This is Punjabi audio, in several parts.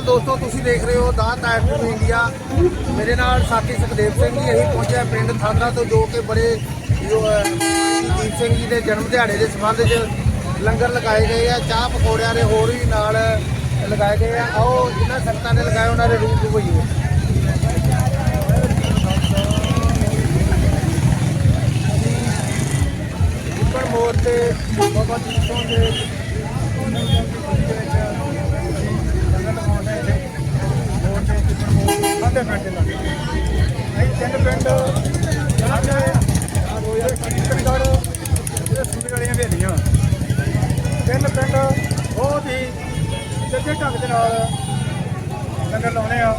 ਦੋਸਤੋ ਤੁਸੀਂ ਦੇਖ ਰਹੇ ਹੋ ਦਾ ਟਾਈਮ ਇੰਡੀਆ। ਮੇਰੇ ਨਾਲ ਸਾਥੀ ਸੁਖਦੇਵ ਸਿੰਘ ਜੀ ਅਸੀਂ ਪਹੁੰਚਿਆ ਪਿੰਡ ਥਾਂਦਾ ਤੋਂ ਜੋ ਕਿ ਬੜੇ ਜੋ, ਅਹ, ਦੀਪ ਸਿੰਘ ਜੀ ਦੇ ਜਨਮ ਦਿਹਾੜੇ ਦੇ ਸੰਬੰਧ 'ਚ ਲੰਗਰ ਲਗਾਏ ਗਏ ਆ ਚਾਹ ਪਕੌੜਿਆਂ ਦੇ ਹੋਰ ਵੀ ਨਾਲ ਲਗਾਏ ਗਏ ਆ। ਆਓ ਜਿਨ੍ਹਾਂ ਸੰਗਤਾਂ ਨੇ ਲਗਾਏ ਉਹਨਾਂ ਦੇ ਰੂਪ ਹੋਈਏ ਉੱਪਰ ਮੋੜ ਤੇ ਬਾਬਾ ਜੀ ਤੋਂ ਦੇ ਲੰਗਰ ਲਗਾਉਂਦੇ ਇੱਥੇ ਮੋੜ ਤੇ ਉੱਪਰ ਮੋੜ ਸਾਡੇ ਪਿੰਡ ਦੇ ਅਸੀਂ ਤਿੰਨ ਪਿੰਡ, ਸਾਡੇ ਆ ਰੋਇਆ ਕੰਕੜਗੜ ਇਹ ਸੁਣਨ ਵਾਲੀਆਂ ਹਵੇਲੀਆਂ। ਤਿੰਨ ਪਿੰਡ ਬਹੁਤ ਹੀ ਸੱਜੇ ਢੰਗ ਦੇ ਨਾਲ ਲੰਗਰ ਲਾਉਣੇ ਆ।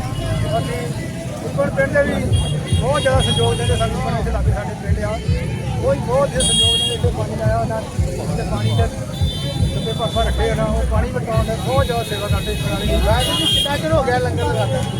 ਅਸੀਂ ਉੱਪਰ ਪਿੰਡ ਦੇ ਵੀ ਬਹੁਤ ਜ਼ਿਆਦਾ ਸਹਿਯੋਗ ਦਿੰਦੇ ਸਾਨੂੰ ਪਾਣੀ ਦੇ ਲਾਗੇ ਸਾਡੇ ਪਿੰਡ ਆ। ਕੋਈ ਬਹੁਤ ਹੀ ਸਹਿਯੋਗ ਦਿੰਦੇ, ਇੱਥੇ ਪਾਣੀ ਆਇਆ ਉਹਨਾਂ ਤੇ ਪਾਣੀ ਦੇ ਤੇ ਭਰਪਾ ਰੱਖੇ ਉਹਨਾਂ ਉਹ ਪਾਣੀ ਵਟਾਉਣ ਦੇ ਬਹੁਤ ਜ਼ਿਆਦਾ ਸੇਵਾ ਕਰਦੇ। ਇਸ ਤਰ੍ਹਾਂ ਦੀ ਵਾਹਿਗੁਰੂ ਕਿੰਨਾ ਚਿਰ ਹੋ ਗਿਆ ਲੰਗਰ ਲਗਾਉਂਦੇ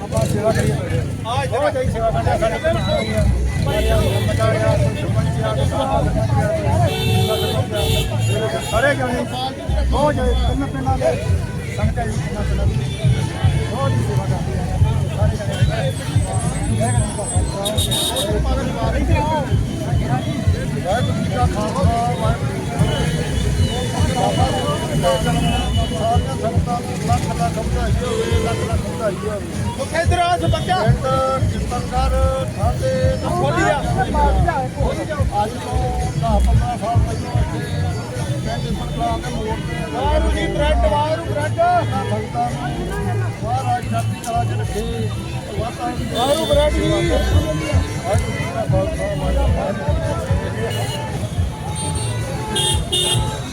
ਆਪਾਂ ਸੇਵਾ ਕਰੀਏ ਆ ਇੱਧਰ ਜਾਈ ਸੇਵਾ ਕਰਦੇ ਆ ਸਾਡੇ ਸਾਰੇ ਜਾਣੇ ਬਹੁਤ ਜਾਏ ਤਿੰਨ ਪਿੰਡਾਂ ਦੇ ਸੰਗਤਾਂ ਜੀ ਤਿੰਨਾਂ ਪਿੰਡਾਂ ਦੀ ਬਹੁਤ ਹੀ ਸੇਵਾ ਕਰਦੇ ਆ ਸਾਰੇ ਜਾਣੇ ਵਾਹਿਗੁਰੂ ਜੀ ਕਾ ਖਾਲਸਾ ਵਾਹਿਗੁਰੂ ਜੀ ਕੀ ਫਤਿਹ ਸਾਰੀਆਂ ਸੰਗਤਾਂ ਨੂੰ ਲੱਖ ਲੱਖ ਵਧਾਈ ਹੋਵੇ ਲੱਖ ਲੱਖ ਵਧਾਈ ਹੋਵੇ ਮੁਖੇ ਦਰਾਜ ਬੱਚਾ ਪਿੰਡ ਕਿਰਤਨਗਰ ਠਾਡੇ ਖੋਲੀ ਆ ਅੱਜ ਤੋਂ 10 15 ਸਾਲ ਪਹਿਲਾਂ ਇੱਥੇ ਪਿੰਡ ਸੰਗਰਾਮ ਦੇ ਮੋੜ ਤੇ ਵਾਹਿਗੁਰੂ ਜੀ ਬ੍ਰੈਡ ਵਾਹਿਗੁਰੂ ਬ੍ਰੈਡ। ਸੰਗਤਾਂ ਨੂੰ ਮਹਾਰਾਜ ਚੜ੍ਹਦੀ ਕਲਾ ਚ ਰੱਖੇ। ਵਾਹਿਗੁਰੂ ਬ੍ਰੈਡ ਜੀ। ਵਾਹਿਗੁਰੂ ਜੀ ਦਾ ਖਾਲਸਾ ਵਾਹਿਗੁਰੂ ਜੀ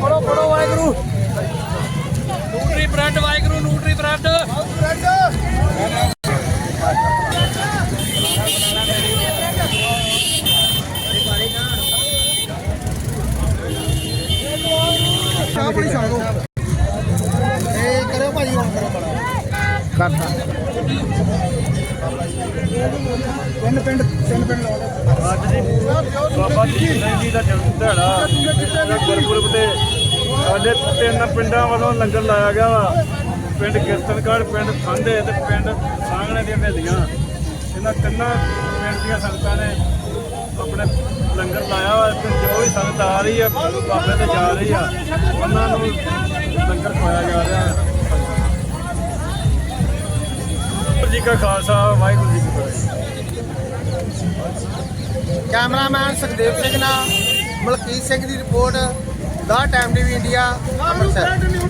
ਪੜੋ ਪੜੋ Waheguru nutri bread Waheguru nutri bread ਚਾਹ ਬੜੀ ਇਹ ਕਰਿਓ ਭਾਜੀ ਹੁਣ ਕਰੋ। ਬੜਾ ਕਰਤਾ ਤਿੰਨ ਪਿੰਡ ਤਿੰਨ ਪਿੰਡ ਲਾ ਅੱਜ ਜੀ, ਬਾਬਾ ਦੀਪ ਸਿੰਘ ਜੀ ਦਾ ਜਨਮ ਦਿਹਾੜਾ ਗੁਰਪੁਰਬ ਤੇ ਸਾਡੇ ਤਿੰਨ ਪਿੰਡਾਂ ਵੱਲੋਂ ਲੰਗਰ ਲਾਇਆ ਗਿਆ ਵਾ। ਪਿੰਡ ਕਿਰਤਨਗੜ੍ਹ, ਪਿੰਡ ਖਾਂਦੇ ਤੇ ਪਿੰਡ ਸਾਂਗਣੇ ਦੀਆਂ ਵੇਲੀਆਂ ਇਹਨਾਂ ਤਿੰਨਾਂ ਪਿੰਡ ਦੀਆਂ ਸੰਗਤਾਂ ਨੇ ਆਪਣੇ ਲੰਗਰ ਲਾਇਆ ਵਾ। ਤੇ ਜੋ ਵੀ ਸੰਗਤ ਆ ਰਹੀ ਆ, ਬਾਬੇ ਤੇ ਜਾ ਰਹੀ ਆ, ਉਹਨਾਂ ਨੂੰ ਲੰਗਰ ਖਵਾਇਆ ਜਾ ਰਿਹਾ। ਹੈ ਜੀ ਕਾ ਖਾਲਸਾ, ਵਾਹਿਗੁਰੂ ਜੀ ਕੀ ਫਤਿਹ। ਕੈਮਰਾਮੈਨ ਸੁਖਦੇਵ ਸਿੰਘ ਨਾਲ ਮਲਕੀਤ ਸਿੰਘ ਦੀ ਰਿਪੋਰਟ, ਦਾ ਟਾਈਮ ਟੀਵੀ ਇੰਡੀਆ, ਅੰਮ੍ਰਿਤਸਰ।